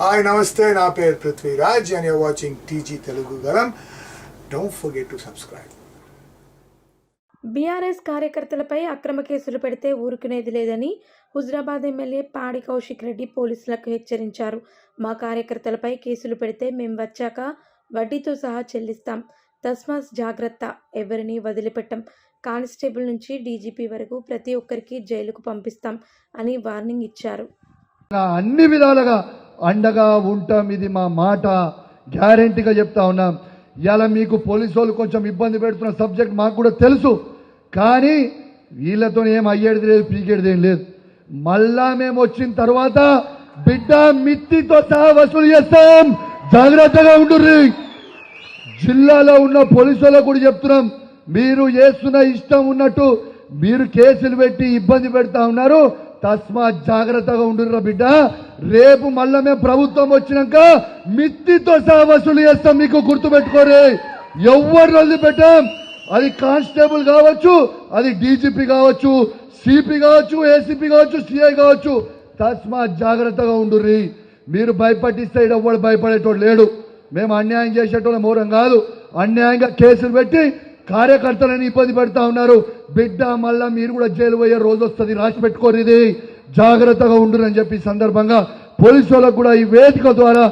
Hi నమస్తే నా పేరు Prithviraj and you're watching TG Telugu Galam don't forget to subscribe BRS కార్యకర్తలపై అక్రమ కేసులు పెడితే ఊరుకునేది లేదని హుజరాబాద్ ఎమ్మెల్యే పాడి కౌశిక్ రెడ్డి పోలీసులకు హెచ్చరించారు. మా కార్యకర్తలపై కేసులు పెడితే మేం వచ్చాక వడ్డీతో సహా చెల్లిస్తాం. తస్మాస్ జాగ్రత్త ఎవరిని వదిలిపెట్టం. కానిస్టేబుల్ నుంచి డీజీపీ వరకు ప్రతి ఒక్కరికి జైలుకు పంపిస్తాం అని వార్నింగ్ ఇచ్చారు. అన్ని విధాలుగా అండగా ఉంటాం ఇది మా మాట. గ్యారంటీగా చెప్తా ఉన్నాం ఇలా మీకు పోలీసు వాళ్ళు కొంచెం ఇబ్బంది పెడుతున్న సబ్జెక్ట్ మాకు కూడా తెలుసు. కానీ వీళ్ళతో ఏం అయ్యేది లేదు పీకేది ఏం లేదు. మళ్ళా మేము వచ్చిన తర్వాత బిడ్డ మిత్తితో సహా వసూలు చేస్తాం. జాగ్రత్తగా ఉండుర్రి. జిల్లాలో ఉన్న పోలీసు వాళ్ళకు కూడా చెప్తున్నాం మీరు చేస్తున్న ఇష్టం ఉన్నట్టు మీరు కేసులు పెట్టి ఇబ్బంది పెడతా ఉన్నారు. తస్మా జాగ్రత్తగా ఉండుర్రా బిడ్డ. రేపు మళ్ళా మేము ప్రభుత్వం వచ్చినాక మిత్తితో సహా వసూలు చేస్తాం మీకు గుర్తుపెట్టుకోరే. ఎవరు పెట్టాం. అది కానిస్టేబుల్ కావచ్చు అది డీజీపీ కావచ్చు సిపి కావచ్చు ఏసీపీ కావచ్చు సిఐ కావచ్చు. తస్మా జాగ్రత్తగా ఉండుర్రి. మీరు భయపట్టిస్తే ఈడ భయపడేటోడు లేడు. మేము అన్యాయం చేసేటోళ్ళం మూరం కాదు. అన్యాయంగా కేసులు పెట్టి కార్యకర్తలను ఇబ్బంది పెడతా ఉన్నారు. బిడ్డ మళ్ళా మీరు కూడా జైలు పోయే రోజు వస్తుంది రాసి పెట్టుకోరు ఇది. జాగ్రత్తగా ఉండునని చెప్పి సందర్భంగా పోలీసు వాళ్ళకు కూడా ఈ వేదిక ద్వారా